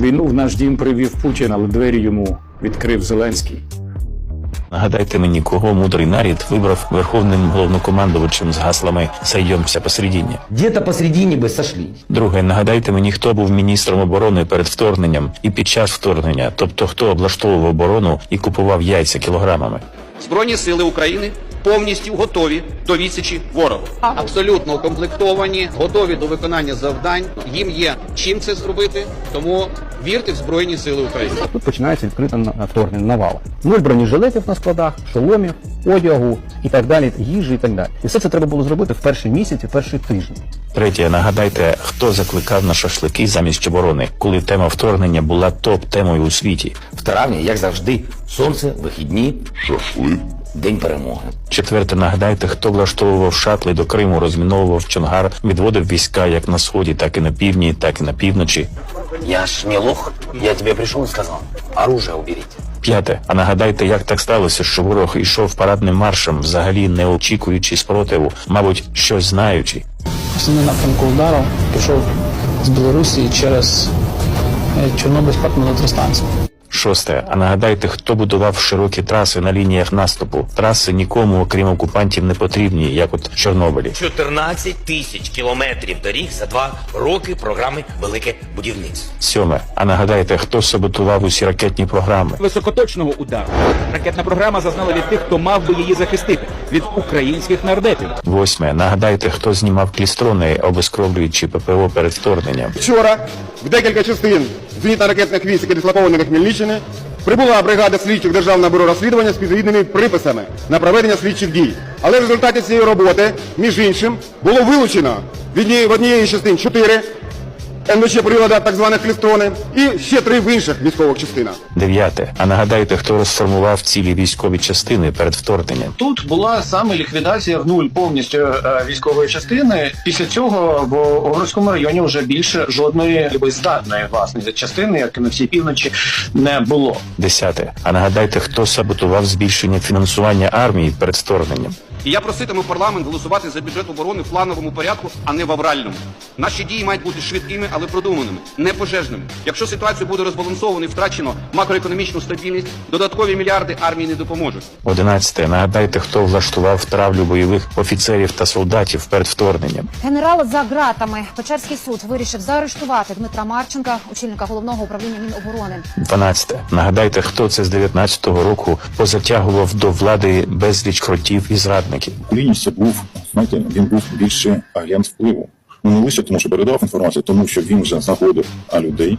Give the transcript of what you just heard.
Війну в наш дім привів Путін, але двері йому відкрив Зеленський. Нагадайте мені, кого мудрий нарід вибрав верховним головнокомандувачем з гаслами «Сойдемся посередині». Где-то посередине бы сошлись. Друге, нагадайте мені, хто був міністром оборони перед вторгненням і під час вторгнення, тобто хто облаштовував оборону і купував яйця кілограмами. Збройні сили України повністю готові до відсічі ворогу. Абсолютно укомплектовані, готові до виконання завдань. Їм є чим це зробити, тому вірте в Збройні Сили України. Тут починається відкрита на- вторгнення навала. Нуль бронежилетів на складах, шоломів, одягу і так далі, їжі і так далі. І все це треба було зробити в перший місяць і в перший тиждень. Третє, нагадайте, хто закликав на шашлики замість оборони, коли тема вторгнення була топ-темою у світі. В травні, як завжди, сонце, вихідні, шашлик, день перемоги. Четверте, нагадайте, хто влаштовував шатли до Криму, розміновував Чонгар, відводив війська як на сході, так і на півдні, так і на півночі. Я ж не лох. Я тебе прийшов і сказав. оружие уберіть. П'яте, а нагадайте, як так сталося, що ворог йшов парадним маршем, взагалі не очікуючи спротиву, мабуть, щось знаючи. Основний напрямку удару пішов з Білорусі через е, Чорнобильську атомну електростанцію. Шосте, а нагадайте, хто будував широкі траси на лініях наступу. Траси нікому, окрім окупантів, не потрібні, як от в Чорнобилі. 14 тисяч кілометрів доріг за два роки програми Велике будівництво. Сьоме, а нагадайте, хто саботував усі ракетні програми. високоточного удару. Ракетна програма зазнала від тих, хто мав би її захистити від українських нардепів. Восьме, нагадайте, хто знімав клістрони, обескровлюючи ППО перед вторгненням. Вчора в декілька частин зенітно-ракетних військ, які дислоковані на Хмельниччині, прибула бригада слідчих Державного бюро розслідування з підвідними приписами на проведення слідчих дій. Але в результаті цієї роботи, між іншим, було вилучено від однієї- в однієї частин чотири НВЧ прилада, так званих клістрони, і ще три в інших військових частинах. Дев'яте, а нагадайте, хто розформував цілі військові частини перед вторгненням. Тут була саме ліквідація в нуль повністю е, військової частини. Після цього в Огорському районі вже більше жодної здатної власне частини, як і на всій півночі, не було. Десяте, а нагадайте, хто саботував збільшення фінансування армії перед вторгненням. І я проситиму парламент голосувати за бюджет оборони в плановому порядку, а не в авральному. Наші дії мають бути швидкими, але продуманими, не пожежними. Якщо ситуація буде розбалансована і втрачено макроекономічну стабільність, додаткові мільярди армії не допоможуть. Одинадцяте, нагадайте, хто влаштував травлю бойових офіцерів та солдатів перед вторгненням. Генерал за ґратами. Печерський суд вирішив заарештувати Дмитра Марченка, очільника головного управління Міноборони. 12. Нагадайте, хто це з 19-го року позатягував до влади безліч кротів і зрадників. Це був, знаєте, він був більше агент впливу. Ну не лише тому, що передав інформацію, тому що він вже знаходив людей,